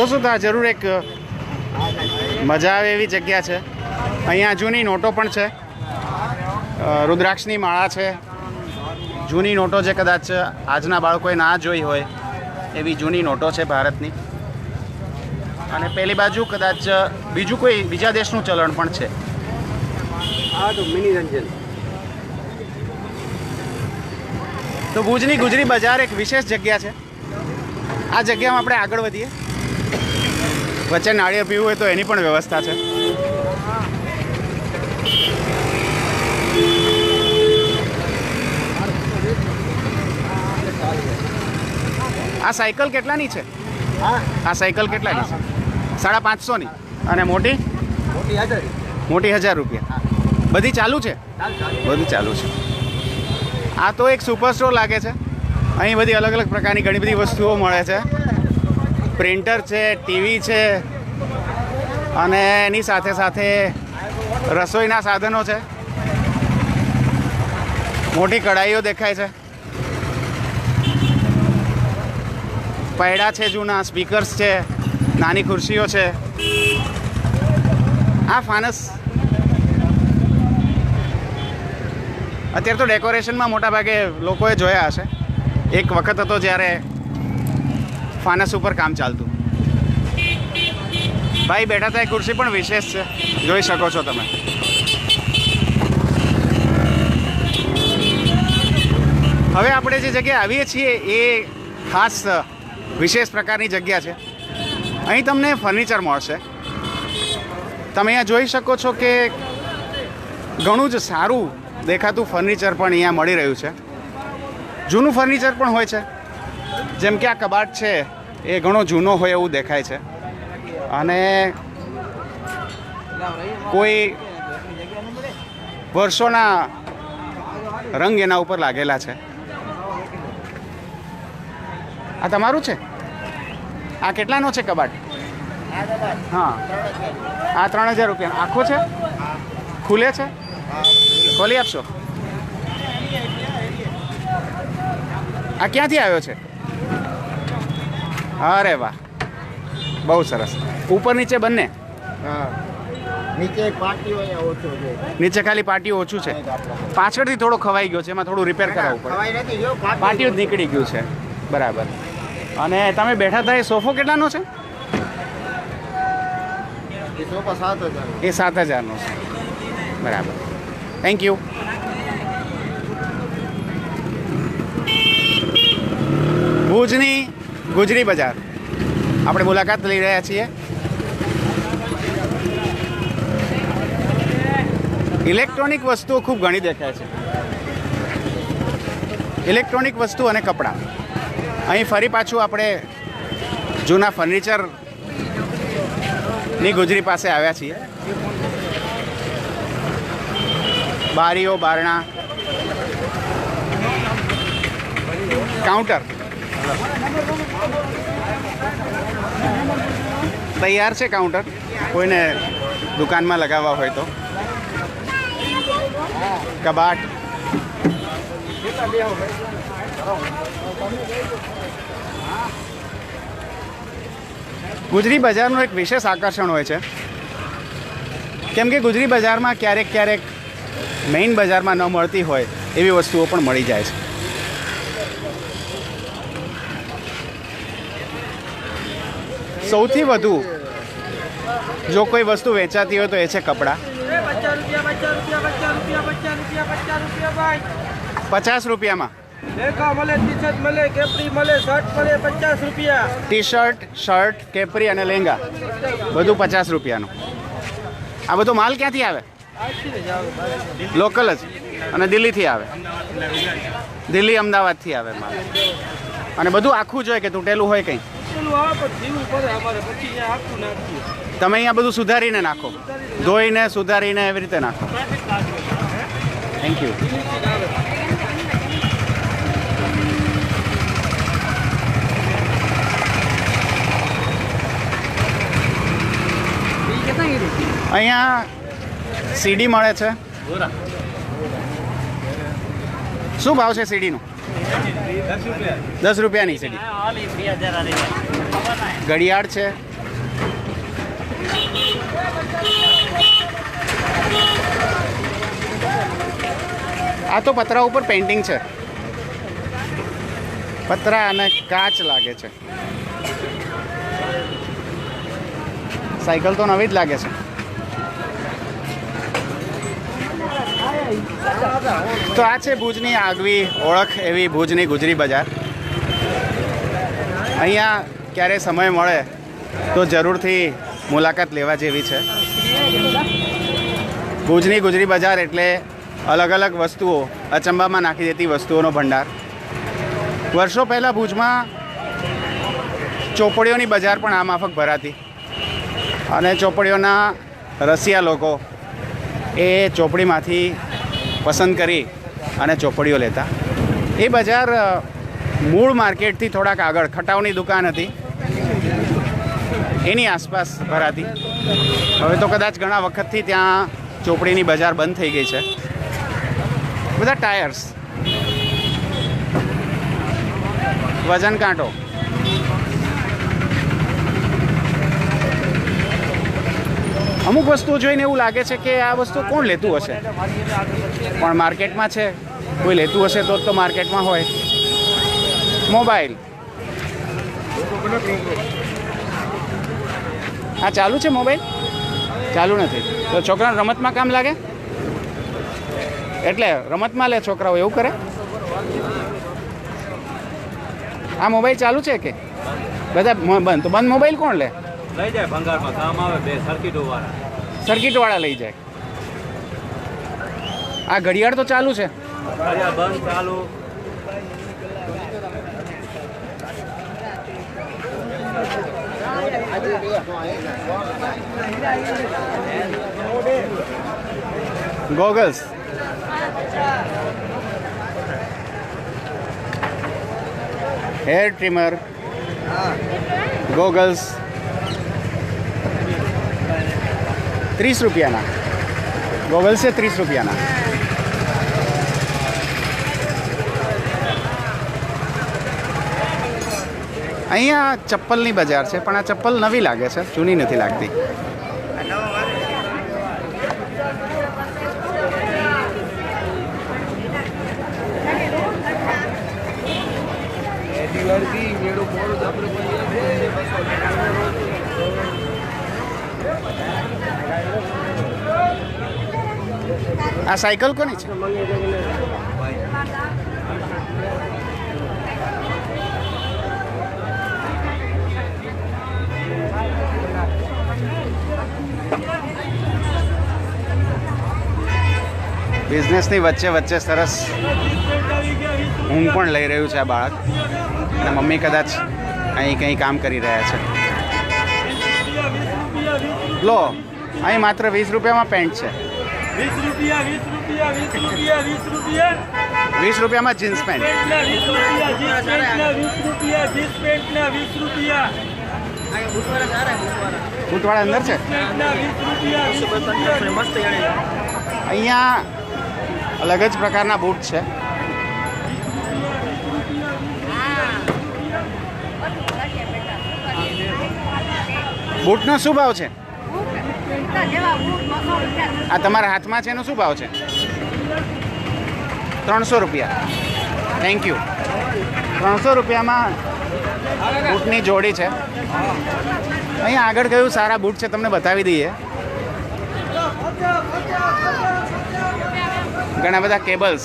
જોશો તો આ જરૂર એક મજા આવે એવી જગ્યા છે. અહીંયા જૂની નોટો પણ છે. રુદ્રાક્ષની માળા છે. જૂની નોટો જે કદાચ આજના બાળકોએ ના જોઈ હોય એવી જૂની નોટો છે ભારતની. અને પેલી બાજુ કદાચ બીજું કોઈ બીજા દેશનું ચલણ પણ છે. તો ભુજની ગુજરી બજાર એક વિશેષ જગ્યા છે. આ જગ્યામાં આપણે આગળ વધીએ. વચ્ચે નાળિયેર પીવું હોય તો એની પણ વ્યવસ્થા છે. આ સાયકલ કેટલાની છે? આ સાયકલ કેટલાની છે? સાડા પાંચસોની. અને મોટી? મોટી હજાર રૂપિયા. બધી ચાલુ છે? બધું ચાલુ છે. આ તો એક સુપર સ્ટોર લાગે છે. અહીં બધી અલગ અલગ પ્રકારની ઘણી બધી વસ્તુઓ મળે છે. પ્રિન્ટર છે, ટીવી છે અને એની સાથે સાથે રસોઈના સાધનો છે. મોટી કઢાઈઓ દેખાય છે. પૈડા છે જૂના, સ્પીકર્સ છે, નાની ખુરશીઓ છે. આ ફાનસ. અત્યારે તો ડેકોરેશનમાં મોટા ભાગે લોકોએ જોયા હશે. એક વખત હતો જ્યારે ફાનસ ઉપર કામ ચાલતું. ભાઈ બેઠા થાય ખુરશી પણ વિશેષ છે. જોઈ શકો છો તમે. હવે આપણે જે જગ્યાએ આવીએ છીએ, એ ખાસ વિશેષ પ્રકારની જગ્યા છે. અહીં તમને ફર્નિચર મળશે. તમે અહીંયા જોઈ શકો છો કે ઘણું જ સારું દેખાતું ફર્નિચર પણ અહીંયા મળી રહ્યું છે. જૂનું ફર્નિચર પણ હોય છે. જેમ કે આ કબાટ છે, એ ઘણો જૂનો હોય એવું દેખાય છે. અને કોઈ વર્ષોના રંગ એના ઉપર લાગેલા છે. આ તમારું છે? આ કેટલાનો છે કબાટ? હા. આ ત્રણ હજાર રૂપિયા. આખો છે? ખુલે છે? ખોલી આપશો? આ ક્યાંથી આવ્યો છે? અરે વાહ. બહુ સરસ. ઉપર નીચે બંને? નીચે નીચે ખાલી પાટીઓ ઓછું છે. પાછળથી થોડો ખવાઈ ગયો છે એમાં થોડું રિપેર કરાવવું પડે. પાટીઓ જ નીકળી ગયું છે. બરાબર. અને તમે બેઠા હતા એ સોફો કેટલાનો છે? એ સાત હજારનો. છે. બરાબર. થેન્ક યુ ભુજની ગુજરી બજાર. આપણે મુલાકાત લઈ રહ્યા છીએ. ઇલેક્ટ્રોનિક વસ્તુઓ ખૂબ ઘણી દેખાય છે. ઇલેક્ટ્રોનિક વસ્તુ અને કપડાં. અહીં ફરી પાછું આપણે જૂના ફર્નિચરની ગુજરી પાસે આવ્યા છીએ. બારીઓ, બારણા. કાઉન્ટર. તૈયાર છે કાઉન્ટર કોઈને દુકાનમાં લગાવવા હોય તો. કબાટ. ગુજરી બજારનું એક વિશેષ આકર્ષણ હોય છે. કેમ કે ગુજરી બજારમાં ક્યારેક ક્યારેક મેઇન બજારમાં ન મળતી હોય એવી વસ્તુઓ પણ મળી જાય છે. સૌથી વધુ જો કોઈ વસ્તુ વેચાતી હોય તો એ છે કપડાં. પચાસ રૂપિયામાં. ટી શર્ટ શર્ટ કેપરી અને લેંગા. બધું પચાસ રૂપિયાનું. આ બધો માલ ક્યાંથી આવે? લોકલ જ. અને દિલ્હીથી આવે. દિલ્હી અમદાવાદથી આવે માલ. અને બધું આખું જોઈએ કે તૂટેલું હોય કંઈ? પેલું આવે પણ જીવું પડે અમારે પછી અહીંયા આખું નાખીએ. તમે અહીંયા બધું સુધારીને નાખો. ધોઈને સુધારીને એવી રીતે નાખો. થેન્ક યુ અહીંયા સીડી મળે છે. શું ભાવ છે સીડીનું? દસ રૂપિયાની સીડી ઘડિયાળ છે. આ તો પતરા ઉપર પેઇન્ટિંગ છે. પતરા અને કાચ લાગે છે. સાયકલ તો નવી જ લાગે છે. તો આ છે ભુજની આગવી ઓળખ એવી ભુજની ગુજરી બજાર. અહીંયા ક્યારે સમય મળે તો જરૂરથી મુલાકાત લેવા જેવી છે. ભુજની ગુજરી બજાર એટલે અલગ અલગ વસ્તુઓ અચંબામાં નાખી દેતી વસ્તુઓનો ભંડાર. વર્ષો પહેલાં ભુજમાં ચોપડીઓની બજાર પણ આ માફક ભરાતી. અને ચોપડીઓના રસિયા લોકો એ ચોપડીમાંથી પસંદ કરી અને ચોપડીઓ લેતા. એ બજાર મૂળ માર્કેટથી થોડાક આગળ, ખટાવની દુકાન હતી. એની આસપાસ ભરાતી. હવે તો કદાચ ઘણા વખતથી ત્યાં ચોપડીની બજાર બંધ થઈ ગઈ છે. બધા ટાયર્સ. વજન કાંટો. અમુક વસ્તુઓ જોઈને એવું લાગે છે કે આ વસ્તુ કોણ લેતું હશે? પણ માર્કેટમાં છે. કોઈ લેતું હશે તો જ તો માર્કેટમાં હોય. મોબાઈલ. આ ચાલુ છે મોબાઈલ? ચાલુ નથી. તો છોકરાને રમતમાં કામ લાગે? એટલે રમતમાં લે છોકરાઓ, એવું કરે? આ મોબાઈલ ચાલુ છે કે? બધા બંધ. તો બંધ મોબાઈલ કોણ લે? લઈ જાય ભંગારમાં. કામ આવે બે સર્કિટો વાળા સર્કિટવાળા લઈ જાય. આ ઘડિયાળ તો ચાલુ છે. ઘડિયાળ બંધ ચાલુ. ગોગલ્સ હેર ટ્રીમર ગોગલ્સ ત્રીસ રૂપિયાના. ગોગલ છે ત્રીસ રૂપિયાના. અહીંયા ચપ્પલની બજાર છે, પણ આ ચપ્પલ નવી લાગે છે, જૂની નથી લાગતી. આ સાયકલ કોની છે? બિઝનેસની વચ્ચે વચ્ચે સરસ ઊંઘ પણ લઈ રહ્યું છે આ બાળક. અને મમ્મી કદાચ અહીં કંઈ કામ કરી રહ્યા છે. લો અહીં માત્ર વીસ રૂપિયામાં પેન્ટ છે. વીસ રૂપિયા વીસ રૂપિયા વીસ રૂપિયા વીસ રૂપિયા. વીસ રૂપિયામાં જીન્સ પેન્ટ. વીસ રૂપિયા જીન્સ પેન્ટના વીસ રૂપિયા જીન્સ પેન્ટના વીસ રૂપિયા. બૂટવાળા અંદર છે? અહીંયા અલગ જ પ્રકારના બૂટ છે. બૂટનો શું ભાવ છે? આ તમારા હાથમાં છે એનો શું ભાવ છે? ત્રણસો રૂપિયા. થેન્ક યુ ત્રણસો રૂપિયામાં બૂટની જોડી છે. અહીંયા આગળ કયું સારા બૂટ છે તમને બતાવી દઈએ. ઘણા બધા કેબલ્સ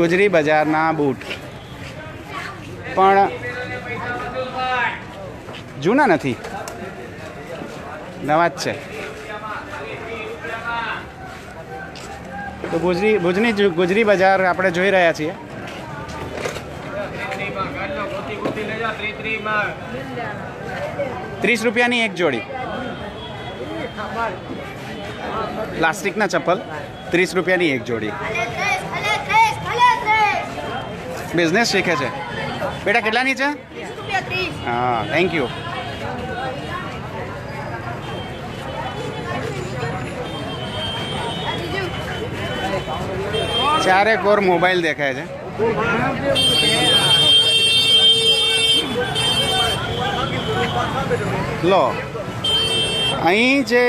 ગુજરી બજારના બૂટ. પણ જૂના નથી. નવા જ છે. તો ગુજરી ભુજની ગુજરી બજાર આપણે જોઈ રહ્યા છીએ. ત્રીસ રૂપિયાની એક જોડી. પ્લાસ્ટિકના ચપ્પલ. ત્રીસ રૂપિયાની એક જોડી. બિઝનેસ શીખે છે. બેટા, કેટલાની છે? હા થેન્ક યુ ચારે કોર મોબાઈલ દેખાય છે. લો, અહીં જે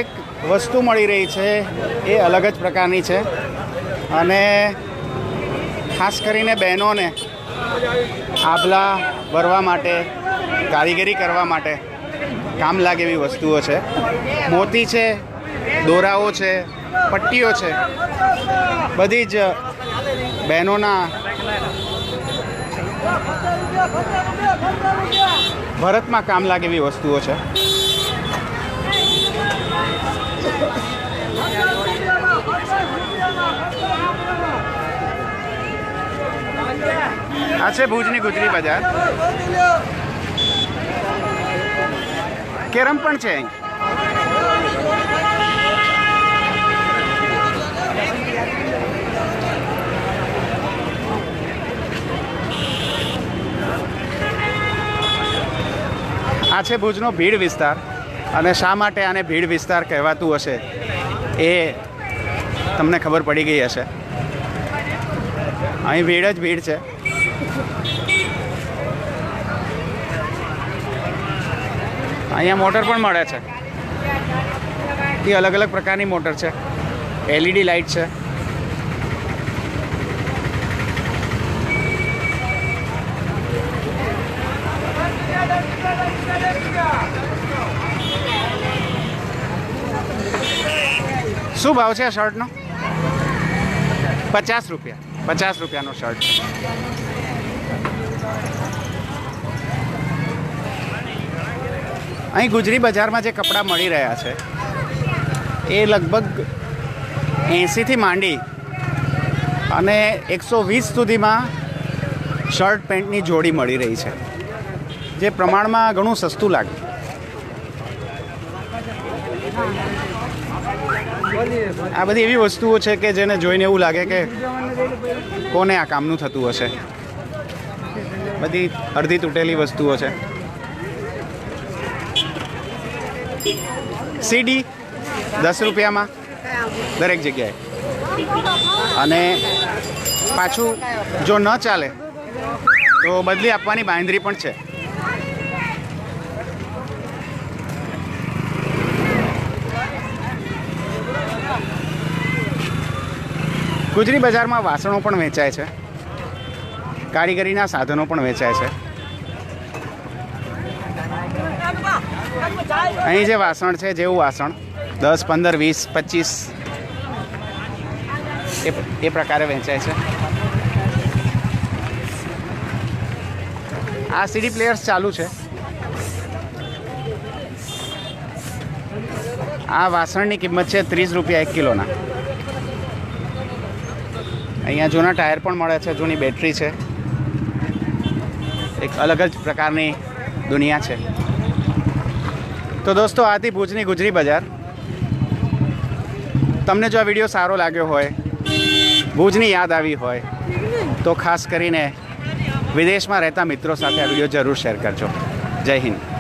વસ્તુ મળી રહી છે, એ અલગ જ પ્રકારની છે. અને ખાસ કરીને બહેનોને આભલા ભરવા માટે, કારીગરી કરવા માટે કામ લાગે એવી વસ્તુઓ છે. મોતી છે, દોરાઓ છે, પટ્ટીઓ છે. બધી જ બહેનોના ભરતમાં કામ લાગે એવી વસ્તુઓ છે. આ છે ભુજની ગુજરી બજાર. કેરમ પણ છે અહીં. આ છે ભુજનો ભીડ વિસ્તાર અને શા માટે આને ભીડ વિસ્તાર કહેવાતું હશે એ તમને ખબર પડી ગઈ હશે. અહીં ભીડ જ ભીડ છે. અહીંયા મોટર પણ મળે છે. એ અલગ અલગ પ્રકારની મોટર છે. એલઈડી લાઇટ છે. શું ભાવ છે આ શર્ટનો? પચાસ રૂપિયા. પચાસ રૂપિયાનો શર્ટ છે. અહીં ગુજરી બજારમાં જે કપડાં મળી રહ્યા છે, એ લગભગ એંસીથી માંડી અને એકસો વીસ સુધીમાં શર્ટ પેન્ટની જોડી મળી રહી છે, જે પ્રમાણમાં ઘણું સસ્તું લાગે. આ બધી એવી વસ્તુઓ છે કે જેને જોઈને એવું લાગે કે કોને આ કામનું થતું હશે. બધી અડધી તૂટેલી વસ્તુઓ છે. સીડી દસ રૂપિયામાં દરેક જગ્યાએ. અને પાછું જો ન ચાલે, તો બદલી આપવાની બાંધરી પણ છે. ગુજરી બજારમાં વાસણો પણ વેચાય છે. કારીગરીના સાધનો પણ વેચાય છે. અહીં જે વાસણ છે, જેવું વાસણ, દસ, પંદર, વીસ, પચીસ, એ એ પ્રકારે વેચાય છે. આ સીડી પ્લેયર્સ ચાલુ છે. આ વાસણની કિંમત છે ત્રીસ રૂપિયા એક કિલોના. અહીંયા જૂના ટાયર પણ મળે છે, જૂની બેટરી છે. એક અલગ જ પ્રકારની દુનિયા છે. તો દોસ્તો, આથી ભુજની ગુજરી બજાર. તમને જો આ વીડિયો સારો લાગ્યો હોય, ભુજની યાદ આવી હોય, તો ખાસ કરીને વિદેશમાં રહેતા મિત્રો સાથે આ વીડિયો જરૂર શેર કરજો. જય હિન્દ.